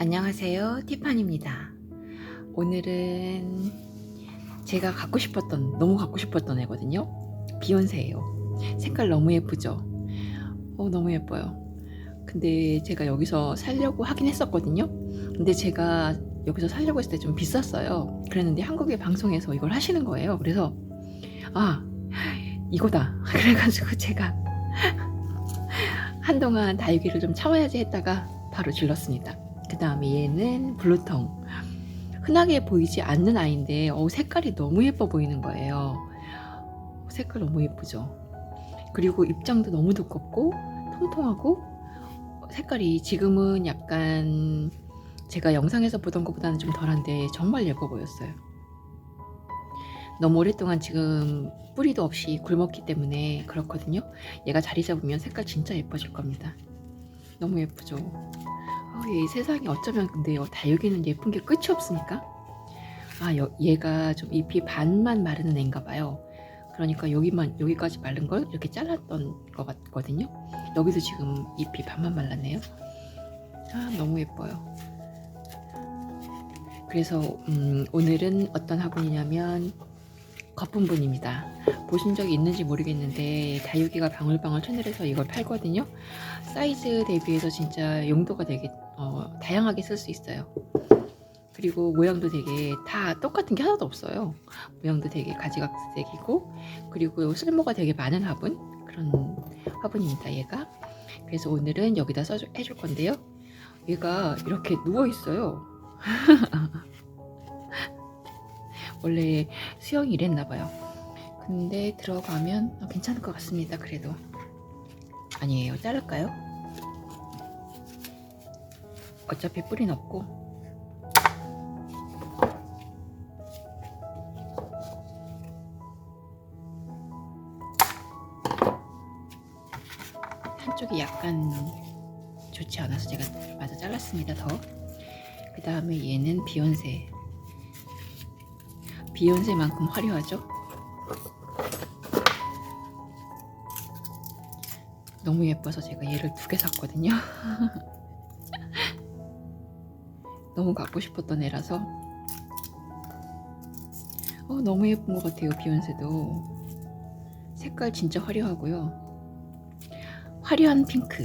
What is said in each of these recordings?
안녕하세요. 티파니입니다. 오늘은 제가 갖고 싶었던, 너무 갖고 싶었던 애거든요. 비욘세예요. 색깔 너무 예쁘죠? 어, 너무 예뻐요. 근데 제가 여기서 살려고 하긴 했었거든요. 근데 제가 여기서 살려고 했을 때 좀 비쌌어요. 그랬는데 한국의 방송에서 이걸 하시는 거예요. 그래서, 아, 이거다. 그래가지고 제가 한동안 다육이를 좀 참아야지 했다가 바로 질렀습니다. 그 다음에 얘는 블루텅. 흔하게 보이지 않는 아이인데 어, 색깔이 너무 예뻐 보이는 거예요. 색깔 너무 예쁘죠. 그리고 입장도 너무 두껍고 통통하고 색깔이 지금은 약간 제가 영상에서 보던 것보다는 좀 덜한데 정말 예뻐 보였어요. 너무 오랫동안 지금 뿌리도 없이 굶었기 때문에 그렇거든요. 얘가 자리 잡으면 색깔 진짜 예뻐질 겁니다. 너무 예쁘죠. 어, 얘 세상에 어쩌면 근데요 다육이는 예쁜 게 끝이 없으니까. 아 여- 얘가 좀 잎이 반만 마르는 애인가 봐요. 그러니까 여기만 여기까지 마른 걸 이렇게 잘랐던 것 같거든요. 여기도 지금 잎이 반만 말랐네요. 아 너무 예뻐요. 그래서 음, 오늘은 어떤 화분이냐면 거품분입니다. 보신 적이 있는지 모르겠는데 다육이가 방울방울 채널에서 이걸 팔거든요. 사이즈 대비해서 진짜 용도가 되게 어, 다양하게 쓸 수 있어요. 그리고 모양도 되게 다 똑같은 게 하나도 없어요. 모양도 되게 가지각색이고 그리고 쓸모가 되게 많은 화분 그런 화분입니다. 얘가 그래서 오늘은 여기다 써 해줄 건데요. 얘가 이렇게 누워 있어요. 원래 수영이 이랬나 봐요. 근데 들어가면 어, 괜찮을 것 같습니다. 그래도 아니에요. 자를까요? 어차피 뿌리는 없고 한쪽이 약간 좋지 않아서 제가 마저 잘랐습니다. 더. 그 다음에 얘는 비욘세. 비욘세만큼 화려하죠? 너무 예뻐서 제가 얘를 두 개 샀거든요. 너무 갖고 싶었던 애라서. 어, 너무 예쁜 것 같아요 비욘세도. 색깔 진짜 화려하고요. 화려한 핑크.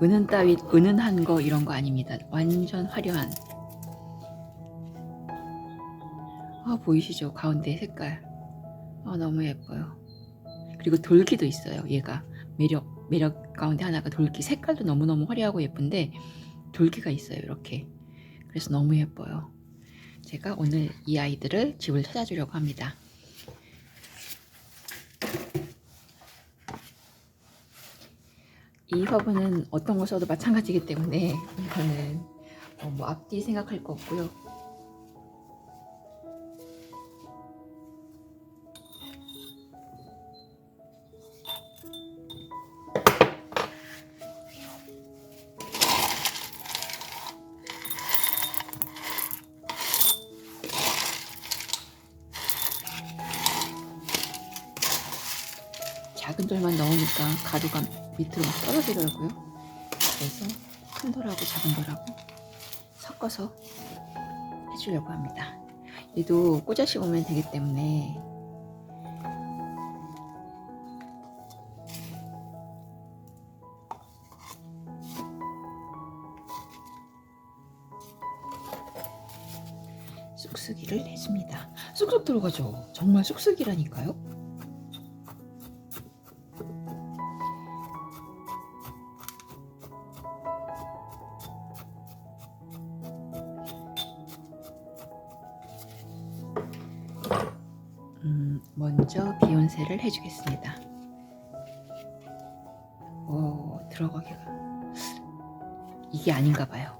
은은 따위 은은한 거 이런 거 아닙니다. 완전 화려한. 아 보이시죠? 가운데 색깔. 아 너무 예뻐요 그리고 돌기도 있어요. 얘가 매력 매력 가운데 하나가 돌기. 색깔도 너무너무 화려하고 예쁜데 돌기가 있어요 이렇게. 그래서 너무 예뻐요. 제가 오늘 이 아이들을 집을 찾아주려고 합니다. 이 화분은 어떤 거 써도 마찬가지이기 때문에 이거는 어, 뭐 앞뒤 생각할 거 없고요 돌만 넣으니까 가루가 밑으로 막 떨어지더라고요. 그래서 큰 돌하고 작은 돌하고 섞어서 해주려고 합니다. 얘도 꽂아 씌우면 되기 때문에 쑥쑥이를 해줍니다. 쑥쑥 들어가죠. 정말 쑥쑥이라니까요. 비욘세를 해주겠습니다. 오, 들어가기가 이게 아닌가 봐요.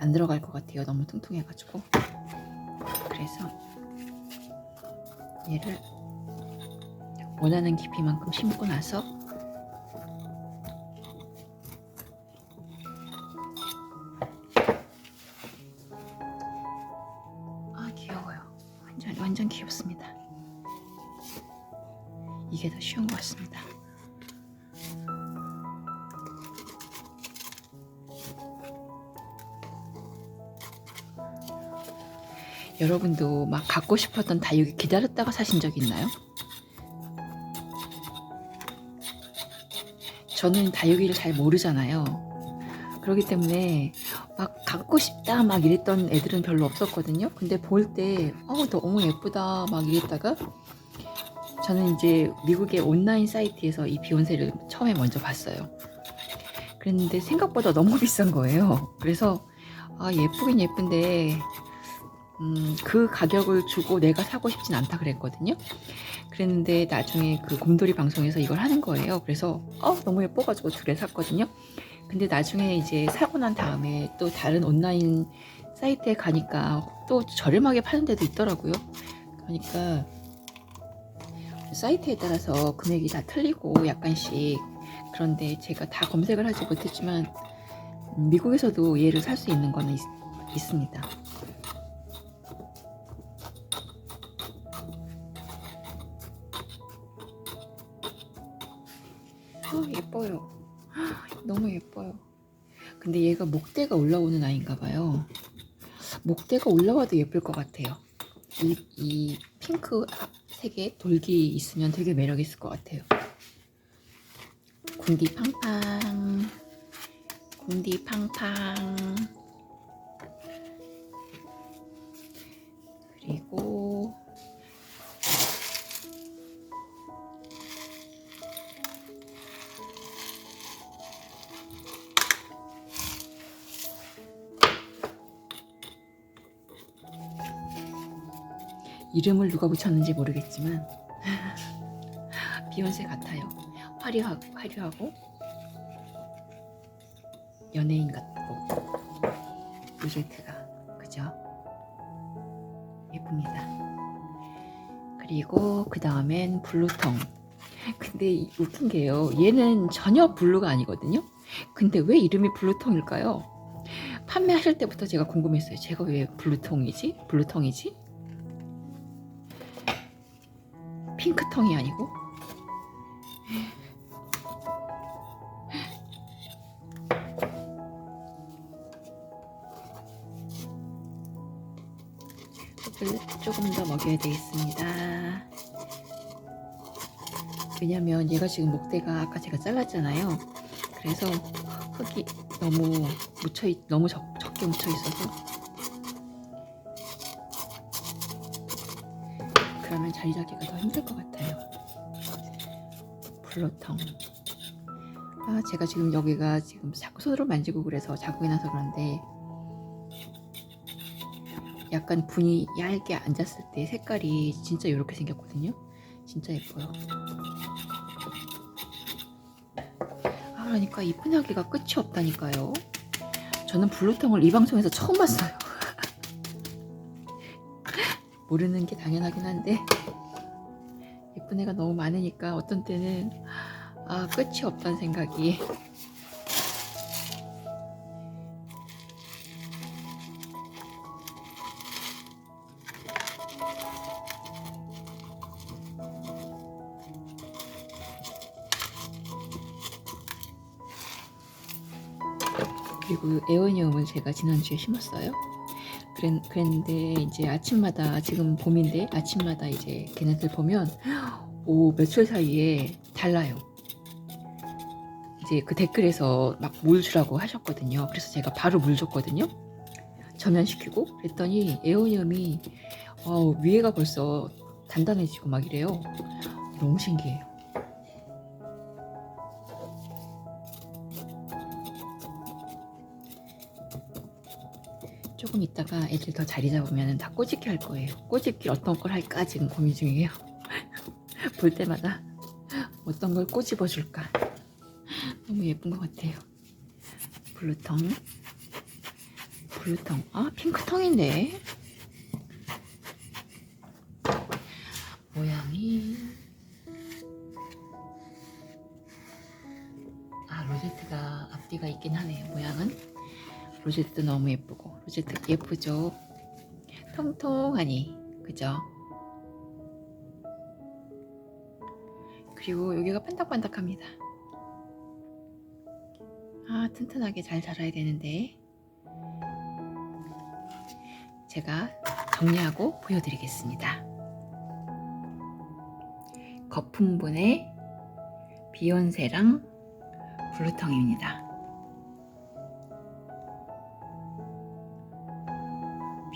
안 들어갈 것 같아요. 너무 퉁퉁해가지고. 그래서 얘를 원하는 깊이만큼 심고 나서 아 귀여워요. 완전 완전 귀엽습니다. 이게 더 쉬운 것 같습니다. 여러분도 막 갖고 싶었던 다육이 기다렸다가 사신 적 있나요? 저는 다육이를 잘 모르잖아요. 그렇기 때문에 막 갖고 싶다 막 이랬던 애들은 별로 없었거든요. 근데 볼 때, 어우, 너무 예쁘다 막 이랬다가 저는 이제 미국의 온라인 사이트에서 이 비욘세를 처음에 먼저 봤어요. 그랬는데 생각보다 너무 비싼 거예요. 그래서 아 예쁘긴 예쁜데 음, 그 가격을 주고 내가 사고 싶진 않다 그랬거든요. 그랬는데 나중에 그 곰돌이 방송에서 이걸 하는 거예요. 그래서 어, 너무 예뻐가지고 두 개 샀거든요. 근데 나중에 이제 사고 난 다음에 또 다른 온라인 사이트에 가니까 또 저렴하게 파는 데도 있더라고요. 그러니까 사이트에 따라서 금액이 다 틀리고 약간씩 그런데 제가 다 검색을 하지 못했지만 음, 미국에서도 얘를 살 수 있는 거는 있, 있습니다. 아, 예뻐요. 너무 예뻐요. 근데 얘가 목대가 올라오는 아이인가 봐요. 목대가 올라와도 예쁠 것 같아요. 이, 이 핑크 색의 돌기 있으면 되게 매력 있을 것 같아요. 궁디 팡팡. 궁디 팡팡. 이름을 누가 붙였는지 모르겠지만 비욘세 같아요. 화려하고 화려하고 연예인 같고 로제트가 그죠? 예쁩니다. 그리고 그 다음엔 블루통. 근데 이- 웃긴 게요. 얘는 전혀 블루가 아니거든요. 근데 왜 이름이 블루통일까요? 판매하실 때부터 제가 궁금했어요. 제가 왜 블루통이지? 블루통이지? 핑크통이 아니고 조금 더 먹여야 되겠습니다. 왜냐면 얘가 지금 목대가 아까 제가 잘랐잖아요. 그래서 흙이 너무 묻혀 있, 너무 적, 적게 묻혀 있어서 그러면 자리 잡기가 더 힘들 것 같아요. 블루텅. 아, 제가 지금 여기가 지금 자꾸 손으로 만지고 그래서 자국이 나서 그런데 약간 분이 얇게 앉았을 때 색깔이 진짜 이렇게 생겼거든요. 진짜 예뻐요. 아, 그러니까 이 푸나기가 끝이 없다니까요. 저는 블루텅을 이 방송에서 처음 봤어요. 모르는 게 당연하긴 한데 예쁜 애가 너무 많으니까 어떤 때는 아 끝이 없다는 생각이 그리고 에어니움은 제가 지난주에 심었어요. 그랬, 그랬는데 이제 아침마다 지금 봄인데 아침마다 이제 걔네들 보면 오 며칠 사이에 달라요. 이제 그 댓글에서 막 물 주라고 하셨거든요. 그래서 제가 바로 물 줬거든요. 전면시키고 그랬더니 에어니움이 어, 위에가 벌써 단단해지고 막 이래요. 너무 신기해요. 조금 있다가 애들 더 자리 잡으면 다 꼬집기 할 거예요. 꼬집기 어떤 걸 할까 지금 고민 중이에요. 볼 때마다 어떤 걸 꼬집어 줄까. 너무 예쁜 것 같아요. 블루텅. 블루텅. 아, 핑크텅인데. 모양이. 아, 로제트가 앞뒤가 있긴 하네요. 모양은. 로제트 너무 예쁘고. 로제트 예쁘죠? 통통하니. 그죠? 그리고 여기가 반짝반짝합니다. 아, 튼튼하게 잘 자라야 되는데. 제가 정리하고 보여드리겠습니다. 거품분의 비욘세랑 블루텅입니다.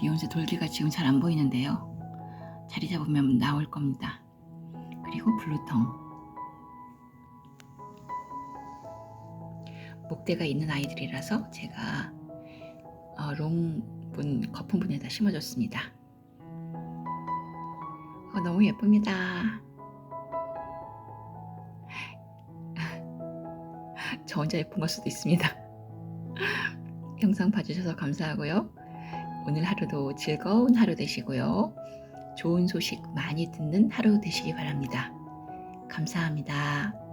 비욘세 돌기가 지금 잘 안 보이는데요. 자리 잡으면 나올 겁니다. 그리고 블루텅. 목대가 있는 아이들이라서 제가 어, 롱분 거품분에다 심어줬습니다. 어, 너무 예쁩니다. 저 혼자 예쁜 걸 수도 있습니다. 영상 봐주셔서 감사하고요. 오늘 하루도 즐거운 하루 되시고요. 좋은 소식 많이 듣는 하루 되시기 바랍니다. 감사합니다.